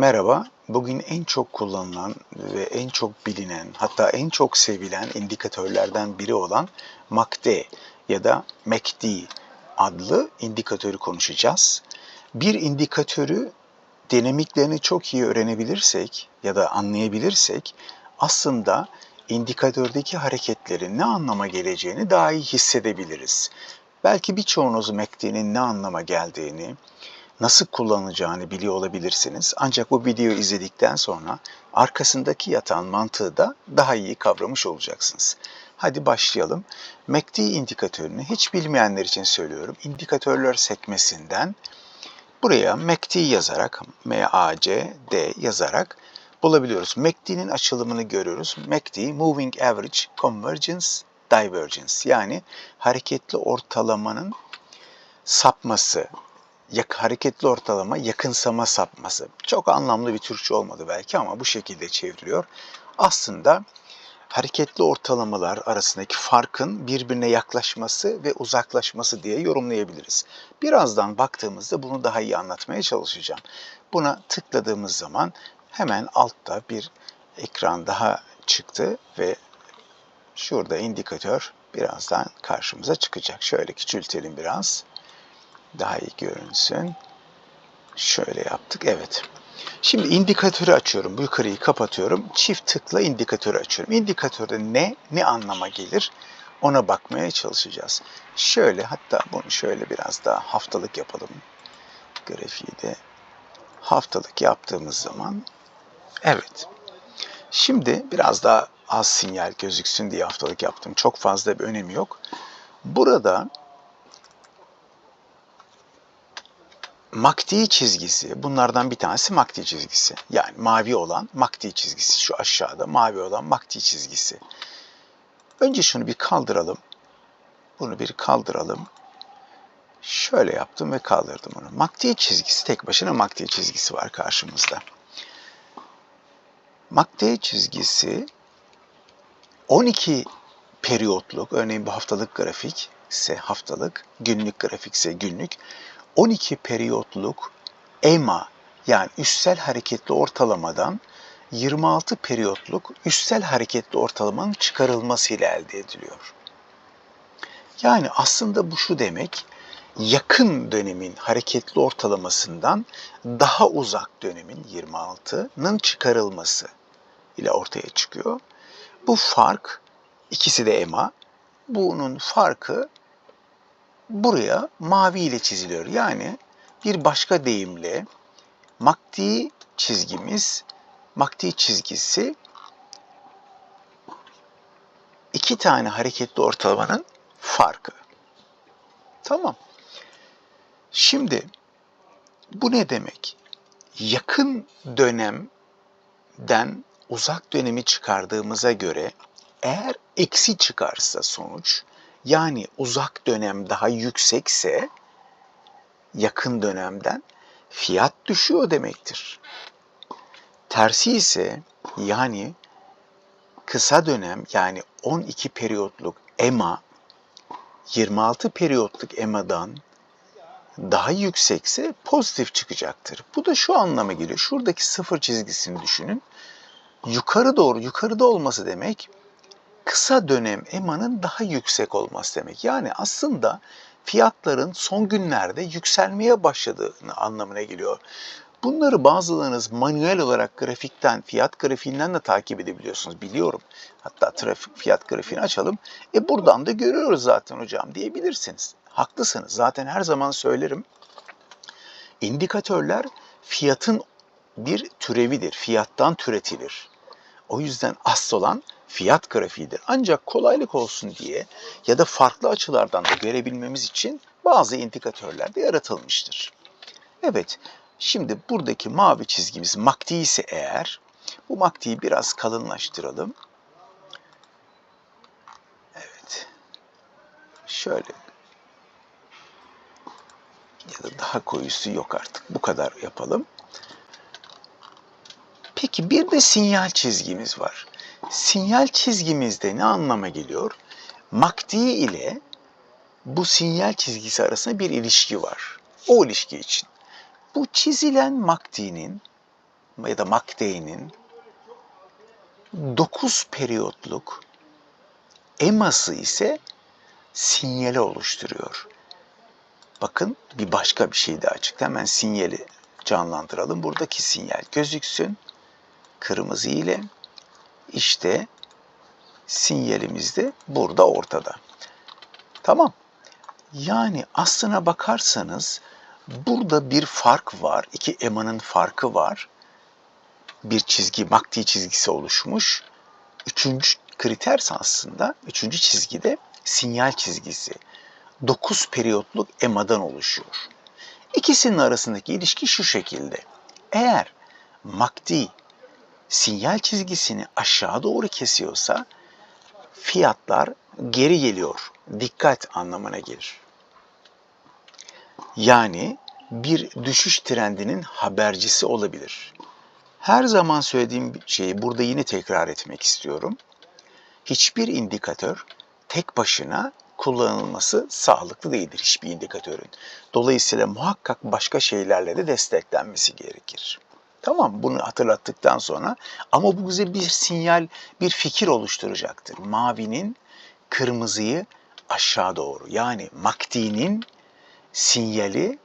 Merhaba, bugün en çok kullanılan ve en çok bilinen hatta en çok sevilen indikatörlerden biri olan MACD ya da MACD adlı indikatörü konuşacağız. Bir indikatörü dinamiklerini çok iyi öğrenebilirsek ya da anlayabilirsek aslında indikatördeki hareketlerin ne anlama geleceğini daha iyi hissedebiliriz. Belki birçoğunuz MACD'nin ne anlama geldiğini, nasıl kullanılacağını biliyor olabilirsiniz. Ancak bu videoyu izledikten sonra arkasındaki yatan mantığı da daha iyi kavramış olacaksınız. Hadi başlayalım. MACD indikatörünü hiç bilmeyenler için söylüyorum. İndikatörler sekmesinden buraya MACD yazarak, M-A-C-D yazarak bulabiliyoruz. MACD'nin açılımını görüyoruz. MACD, Moving Average Convergence Divergence yani hareketli ortalamanın sapması, yak, hareketli ortalama yakınsama sapması. Çok anlamlı bir Türkçe olmadı belki ama bu şekilde çevriliyor. Aslında hareketli ortalamalar arasındaki farkın birbirine yaklaşması ve uzaklaşması diye yorumlayabiliriz. Birazdan baktığımızda bunu daha iyi anlatmaya çalışacağım. Buna tıkladığımız zaman hemen altta bir ekran daha çıktı ve şurada indikatör birazdan karşımıza çıkacak. Şöyle küçültelim biraz daha iyi görünsün. Şöyle yaptık. Evet. Şimdi indikatörü açıyorum. Bu yukarıyı kapatıyorum. Çift tıkla indikatörü açıyorum. İndikatörde ne, ne anlama gelir ona bakmaya çalışacağız. Şöyle hatta bunu şöyle biraz daha haftalık yapalım. Grafiği de haftalık yaptığımız zaman evet. Şimdi biraz daha az sinyal gözüksün diye haftalık yaptım. Çok fazla bir önemi yok. Burada MACD çizgisi, bunlardan bir tanesi MACD çizgisi. Yani mavi olan MACD çizgisi, şu aşağıda mavi olan MACD çizgisi. Önce şunu bir kaldıralım. Bunu bir kaldıralım. Şöyle yaptım ve kaldırdım onu. MACD çizgisi, tek başına MACD çizgisi var karşımızda. MACD çizgisi 12 periyotluk, örneğin bu haftalık grafik ise haftalık, günlük grafik ise günlük 12 periyotluk EMA yani üstsel hareketli ortalamadan 26 periyotluk üstsel hareketli ortalamanın çıkarılmasıyla elde ediliyor. Yani aslında bu şu demek, yakın dönemin hareketli ortalamasından daha uzak dönemin 26'nın çıkarılması ile ortaya çıkıyor. Bu fark, ikisi de EMA, bunun farkı buraya mavi ile çiziliyor. Yani bir başka deyimle MACD çizgimiz, MACD çizgisi iki tane hareketli ortalamanın farkı. Tamam. Şimdi bu ne demek? Yakın dönemden uzak dönemi çıkardığımıza göre eğer eksi çıkarsa sonuç yani uzak dönem daha yüksekse yakın dönemden fiyat düşüyor demektir. Tersi ise yani kısa dönem yani 12 periyotluk EMA 26 periyotluk EMA'dan daha yüksekse pozitif çıkacaktır. Bu da şu anlama geliyor. Şuradaki sıfır çizgisini düşünün. Yukarı doğru yukarıda olması demek kısa dönem EMA'nın daha yüksek olması demek. Yani aslında fiyatların son günlerde yükselmeye başladığını anlamına geliyor. Bunları bazılarınız manuel olarak grafikten, fiyat grafiğinden de takip edebiliyorsunuz biliyorum. Hatta trafik fiyat grafiğini açalım. E buradan da görüyoruz zaten hocam diyebilirsiniz. Haklısınız. Zaten her zaman söylerim. İndikatörler fiyatın bir türevidir. Fiyattan türetilir. O yüzden asıl olan fiyat grafiğidir. Ancak kolaylık olsun diye ya da farklı açılardan da görebilmemiz için bazı indikatörler de yaratılmıştır. Evet, şimdi buradaki mavi çizgimiz MACD ise eğer, bu MACD'yi biraz kalınlaştıralım. Evet, şöyle ya da daha koyusu yok artık. Bu kadar yapalım. Peki bir de sinyal çizgimiz var. Sinyal çizgimizde ne anlama geliyor? MACD ile bu sinyal çizgisi arasında bir ilişki var. O ilişki için. Bu çizilen MACD'nin ya da MACD'nin 9 periyotluk eması ise sinyali oluşturuyor. Bakın bir başka bir şey daha çıktı. Hemen sinyali canlandıralım. Buradaki sinyal gözüksün. Kırmızı ile işte sinyalimiz de burada ortada. Tamam. Yani aslına bakarsanız burada bir fark var. İki emanın farkı var. Bir çizgi, makti çizgisi oluşmuş. Üçüncü kriter aslında, üçüncü çizgide sinyal çizgisi. 9 periyotluk emadan oluşuyor. İkisinin arasındaki ilişki şu şekilde. Eğer MACD sinyal çizgisini aşağı doğru kesiyorsa fiyatlar geri geliyor. Dikkat anlamına gelir. Yani bir düşüş trendinin habercisi olabilir. Her zaman söylediğim şeyi burada yine tekrar etmek istiyorum. Hiçbir indikatör tek başına kullanılması sağlıklı değildir hiçbir indikatörün. Dolayısıyla muhakkak başka şeylerle de desteklenmesi gerekir. Tamam bunu hatırlattıktan sonra ama bu bize bir sinyal, bir fikir oluşturacaktır. Mavinin kırmızıyı aşağı doğru yani MACD'nin sinyali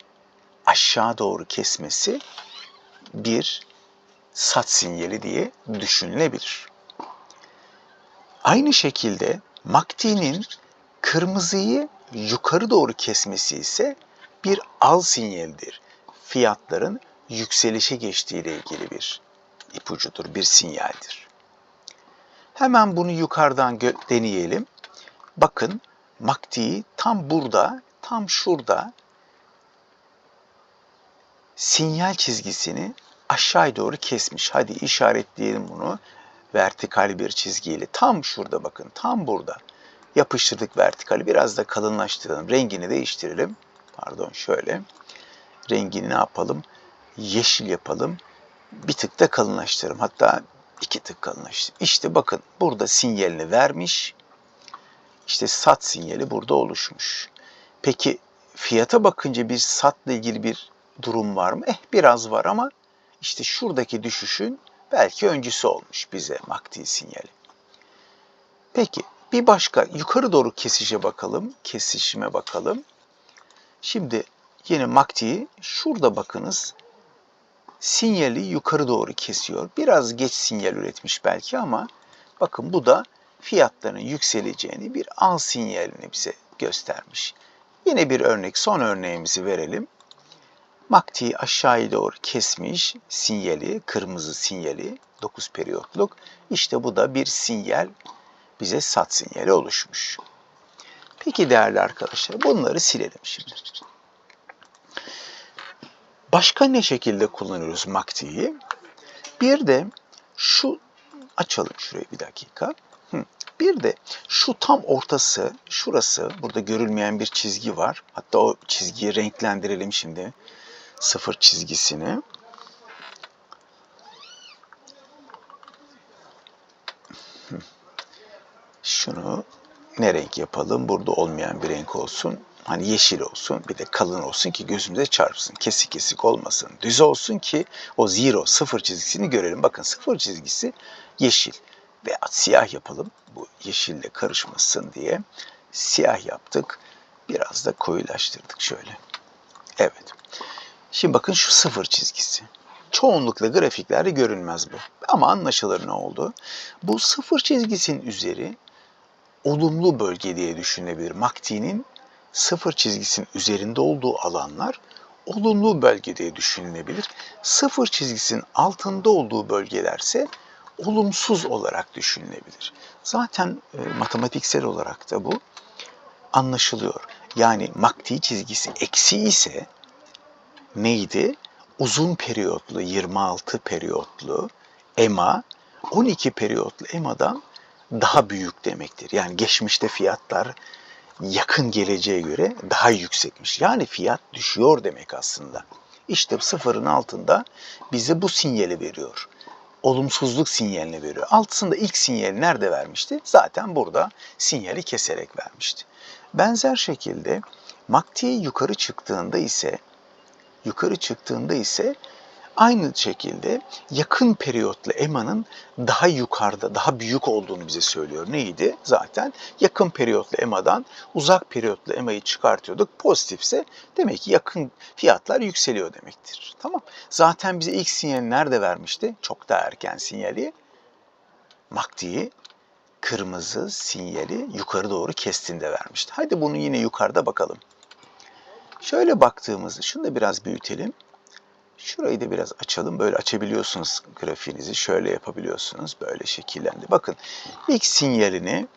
aşağı doğru kesmesi bir sat sinyali diye düşünülebilir. Aynı şekilde MACD'nin kırmızıyı yukarı doğru kesmesi ise bir al sinyalidir. Fiyatların yükselişe geçtiği ile ilgili bir ipucudur, bir sinyaldir. Hemen bunu yukarıdan deneyelim. Bakın MACD'yi tam burada, tam şurada sinyal çizgisini aşağı doğru kesmiş. Hadi işaretleyelim bunu vertikal bir çizgiyle. Tam şurada bakın, tam burada. Yapıştırdık vertikali. Biraz da kalınlaştıralım. Rengini değiştirelim. Pardon şöyle. Rengini ne yapalım? Yeşil yapalım. Bir tık da kalınlaştıralım. Hatta iki tık kalınlaştıralım. İşte bakın burada sinyalini vermiş. İşte sat sinyali burada oluşmuş. Peki fiyata bakınca bir satla ilgili bir durum var mı? Eh biraz var ama işte şuradaki düşüşün belki öncüsü olmuş bize MACD sinyali. Peki bir başka yukarı doğru kesişe bakalım. Kesişime bakalım. Şimdi yine MACD'yi şurada bakınız. Sinyali yukarı doğru kesiyor. Biraz geç sinyal üretmiş belki ama bakın bu da fiyatların yükseleceğini bir al sinyalini bize göstermiş. Yine bir örnek, son örneğimizi verelim. MACD aşağıya doğru kesmiş sinyali, kırmızı sinyali 9 periyotluk. İşte bu da bir sinyal bize sat sinyali oluşmuş. Peki değerli arkadaşlar bunları silelim şimdi. Başka ne şekilde kullanıyoruz MACD'yi? Bir de şu açalım şurayı bir dakika. Bir de şu tam ortası, şurası, burada görülmeyen bir çizgi var. Hatta o çizgiyi renklendirelim şimdi. Sıfır çizgisini. Şunu ne renk yapalım? Burada olmayan bir renk olsun. Hani yeşil olsun, bir de kalın olsun ki gözümüze çarpsın. Kesik kesik olmasın. Düz olsun ki o zero, sıfır çizgisini görelim. Bakın sıfır çizgisi yeşil veya siyah yapalım. Bu yeşille karışmasın diye siyah yaptık. Biraz da koyulaştırdık şöyle. Evet. Şimdi bakın şu sıfır çizgisi. Çoğunlukla grafiklerde görünmez bu. Ama anlaşılır ne oldu? Bu sıfır çizgisinin üzeri olumlu bölge diye düşünebilir. MACD'nin sıfır çizgisinin üzerinde olduğu alanlar olumlu bölge diye düşünülebilir. Sıfır çizgisinin altında olduğu bölgelerse olumsuz olarak düşünülebilir. Zaten e, matematiksel olarak da bu anlaşılıyor. Yani MACD çizgisi eksi ise neydi? Uzun periyotlu 26 periyotlu EMA 12 periyotlu EMA'dan daha büyük demektir. Yani geçmişte fiyatlar yakın geleceğe göre daha yüksekmiş. Yani fiyat düşüyor demek aslında. İşte sıfırın altında bize bu sinyali veriyor. Olumsuzluk sinyalini veriyor. Altısında ilk sinyali nerede vermişti? Zaten burada sinyali keserek vermişti. Benzer şekilde MACD yukarı çıktığında ise yukarı çıktığında ise Aynı şekilde yakın periyotla EMA'nın daha yukarıda, daha büyük olduğunu bize söylüyor. Neydi? Zaten yakın periyotla EMA'dan uzak periyotla EMA'yı çıkartıyorduk. Pozitifse demek ki yakın fiyatlar yükseliyor demektir. Tamam. Zaten bize ilk sinyali nerede vermişti? Çok daha erken sinyali. MACD'yi kırmızı sinyali yukarı doğru kestiğinde vermişti. Hadi bunu yine yukarıda bakalım. Şöyle baktığımızda şunu da biraz büyütelim. Şurayı da biraz açalım. Böyle açabiliyorsunuz grafiğinizi. Şöyle yapabiliyorsunuz. Böyle şekillendi. Bakın ilk sinyalini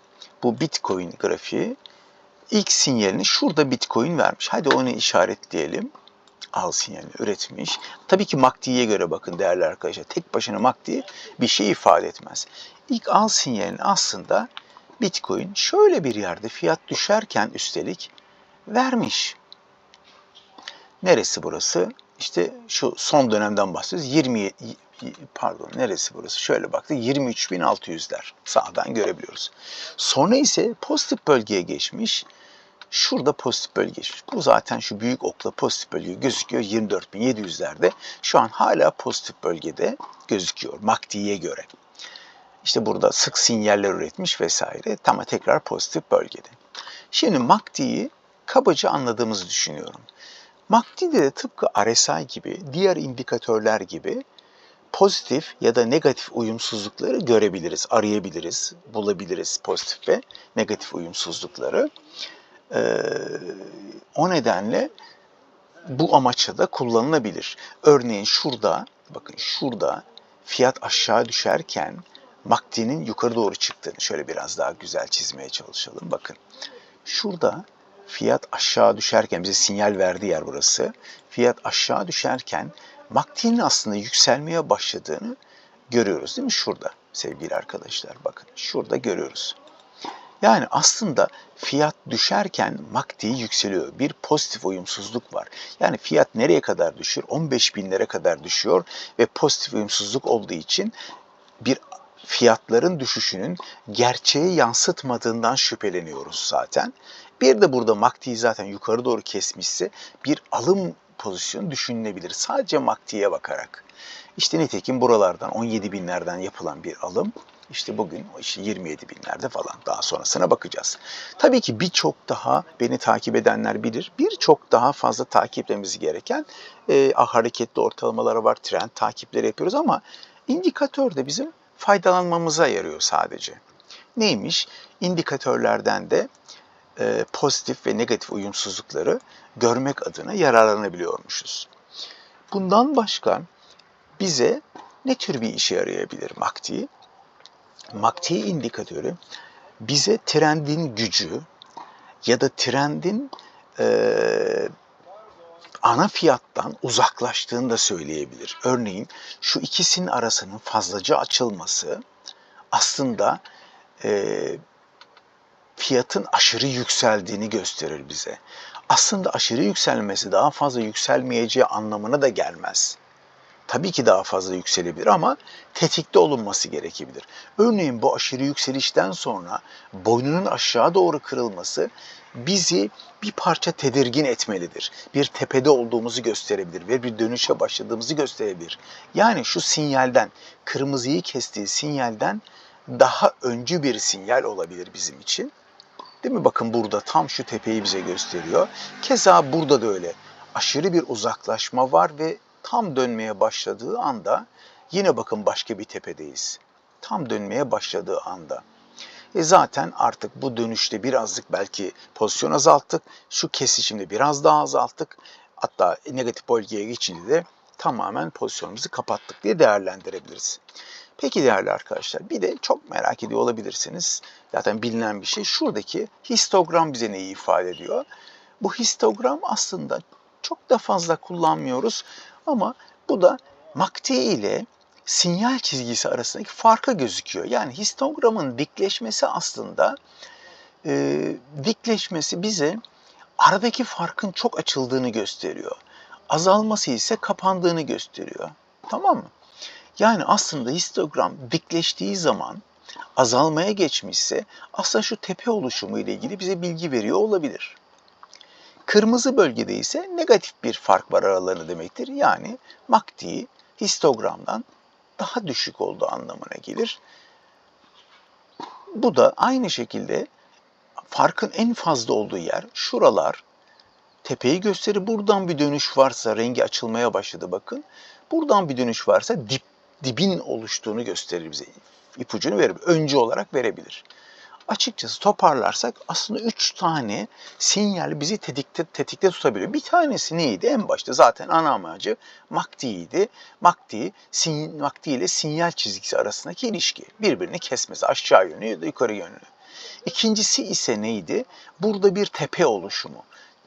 bu Bitcoin grafiği ilk sinyalini şurada Bitcoin vermiş. Hadi onu işaretleyelim. Al sinyalini üretmiş. Tabii ki MACD'ye göre bakın değerli arkadaşlar. Tek başına MACD bir şey ifade etmez. İlk al sinyalini aslında Bitcoin şöyle bir yerde fiyat düşerken üstelik vermiş. Neresi burası? İşte şu son dönemden bahsediyoruz. 20 pardon neresi burası? Şöyle baktık 23.600'ler sağdan görebiliyoruz. Sonra ise pozitif bölgeye geçmiş. Şurada pozitif bölge geçmiş. Bu zaten şu büyük okla pozitif bölge gözüküyor 24.700'lerde. Şu an hala pozitif bölgede gözüküyor MACD'ye göre. İşte burada sık sinyaller üretmiş vesaire. Tam tekrar pozitif bölgede. Şimdi MACD'yi kabaca anladığımızı düşünüyorum. MACD'de de tıpkı RSI gibi, diğer indikatörler gibi pozitif ya da negatif uyumsuzlukları görebiliriz, arayabiliriz, bulabiliriz pozitif ve negatif uyumsuzlukları. Ee, o nedenle bu amaçla da kullanılabilir. Örneğin şurada, bakın şurada fiyat aşağı düşerken MACD'nin yukarı doğru çıktığını şöyle biraz daha güzel çizmeye çalışalım. Bakın şurada fiyat aşağı düşerken bize sinyal verdi yer burası. Fiyat aşağı düşerken MACD'nin aslında yükselmeye başladığını görüyoruz değil mi? Şurada sevgili arkadaşlar bakın şurada görüyoruz. Yani aslında fiyat düşerken MACD yükseliyor. Bir pozitif uyumsuzluk var. Yani fiyat nereye kadar düşüyor? 15 binlere kadar düşüyor ve pozitif uyumsuzluk olduğu için bir fiyatların düşüşünün gerçeği yansıtmadığından şüpheleniyoruz zaten. Bir de burada MACD'yi zaten yukarı doğru kesmişse bir alım pozisyonu düşünülebilir. Sadece MACD'ye bakarak. İşte nitekim buralardan 17 binlerden yapılan bir alım işte bugün işte 27 binlerde falan daha sonrasına bakacağız. Tabii ki birçok daha beni takip edenler bilir. Birçok daha fazla takip etmemiz gereken e, hareketli ortalamaları var, trend takipleri yapıyoruz ama indikatör de bizim faydalanmamıza yarıyor sadece. Neymiş? İndikatörlerden de e, pozitif ve negatif uyumsuzlukları görmek adına yararlanabiliyormuşuz. Bundan başka bize ne tür bir işe yarayabilir MACD? MACD indikatörü bize trendin gücü ya da trendin e, ana fiyattan uzaklaştığını da söyleyebilir. Örneğin şu ikisinin arasının fazlaca açılması aslında e, fiyatın aşırı yükseldiğini gösterir bize. Aslında aşırı yükselmesi daha fazla yükselmeyeceği anlamına da gelmez. Tabii ki daha fazla yükselebilir ama tetikte olunması gerekebilir. Örneğin bu aşırı yükselişten sonra boynunun aşağı doğru kırılması bizi bir parça tedirgin etmelidir. Bir tepede olduğumuzu gösterebilir ve bir dönüşe başladığımızı gösterebilir. Yani şu sinyalden, kırmızıyı kestiği sinyalden daha öncü bir sinyal olabilir bizim için. Değil mi? Bakın burada tam şu tepeyi bize gösteriyor. Keza burada da öyle. Aşırı bir uzaklaşma var ve tam dönmeye başladığı anda yine bakın başka bir tepedeyiz. Tam dönmeye başladığı anda. E zaten artık bu dönüşte birazcık belki pozisyon azalttık. Şu kesişimde biraz daha azalttık. Hatta negatif bölgeye geçince de tamamen pozisyonumuzu kapattık diye değerlendirebiliriz. Peki değerli arkadaşlar bir de çok merak ediyor olabilirsiniz. Zaten bilinen bir şey. Şuradaki histogram bize neyi ifade ediyor? Bu histogram aslında çok da fazla kullanmıyoruz ama bu da MACD ile sinyal çizgisi arasındaki farka gözüküyor. Yani histogramın dikleşmesi aslında e, dikleşmesi bize aradaki farkın çok açıldığını gösteriyor. Azalması ise kapandığını gösteriyor. Tamam mı? Yani aslında histogram dikleştiği zaman azalmaya geçmişse aslında şu tepe oluşumu ile ilgili bize bilgi veriyor olabilir. Kırmızı bölgede ise negatif bir fark var aralarında demektir. Yani MACD histogramdan daha düşük olduğu anlamına gelir. Bu da aynı şekilde farkın en fazla olduğu yer şuralar tepeyi gösterir. Buradan bir dönüş varsa rengi açılmaya başladı bakın. Buradan bir dönüş varsa dip, dibin oluştuğunu gösterir bize. İpucunu verir. Öncü olarak verebilir. Açıkçası toparlarsak aslında üç tane sinyal bizi tetikte, tetikte tutabiliyor. Bir tanesi neydi? En başta zaten ana amacı MACD'ydi. MACD, sin, MACD ile sinyal çizgisi arasındaki ilişki. Birbirini kesmesi aşağı yönlü ya da yukarı yönlü. İkincisi ise neydi? Burada bir tepe oluşumu.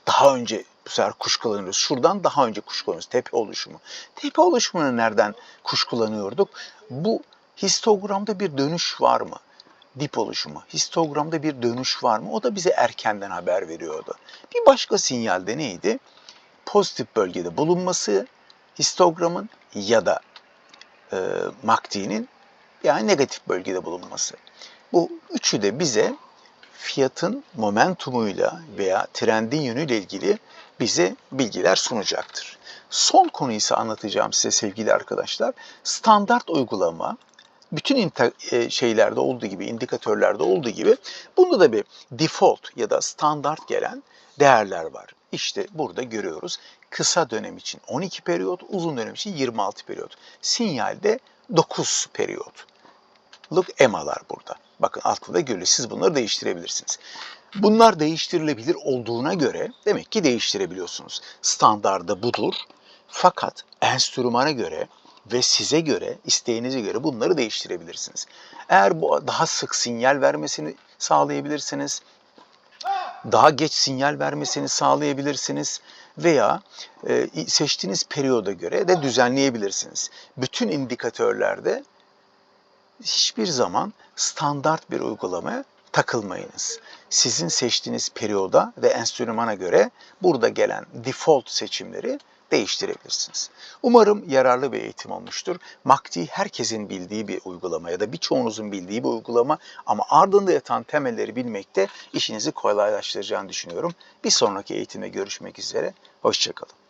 Daha önce bu sefer kuşkulanıyoruz. Şuradan daha önce kuşkulanıyoruz. Tepe oluşumu. Tepe oluşumunu nereden kuşkulanıyorduk? Bu histogramda bir dönüş var mı? Dip oluşumu. Histogramda bir dönüş var mı? O da bize erkenden haber veriyordu. Bir başka sinyalde neydi? Pozitif bölgede bulunması histogramın ya da e, MACD'nin yani negatif bölgede bulunması. Bu üçü de bize fiyatın momentumuyla veya trendin yönüyle ilgili bize bilgiler sunacaktır. Son konu ise anlatacağım size sevgili arkadaşlar. Standart uygulama bütün e, şeylerde olduğu gibi, indikatörlerde olduğu gibi bunda da bir default ya da standart gelen değerler var. İşte burada görüyoruz. Kısa dönem için 12 periyot, uzun dönem için 26 periyot. Sinyalde 9 periyot. Look EMA'lar burada. Bakın altında görülüyor. Siz bunları değiştirebilirsiniz. Bunlar değiştirilebilir olduğuna göre demek ki değiştirebiliyorsunuz. Standarda budur. Fakat enstrümana göre ve size göre, isteğinize göre bunları değiştirebilirsiniz. Eğer bu daha sık sinyal vermesini sağlayabilirsiniz, daha geç sinyal vermesini sağlayabilirsiniz veya e, seçtiğiniz periyoda göre de düzenleyebilirsiniz. Bütün indikatörlerde hiçbir zaman standart bir uygulamaya takılmayınız. Sizin seçtiğiniz periyoda ve enstrümana göre burada gelen default seçimleri değiştirebilirsiniz. Umarım yararlı bir eğitim olmuştur. MACD herkesin bildiği bir uygulama ya da birçoğunuzun bildiği bir uygulama ama ardında yatan temelleri bilmekte işinizi kolaylaştıracağını düşünüyorum. Bir sonraki eğitimde görüşmek üzere. Hoşçakalın.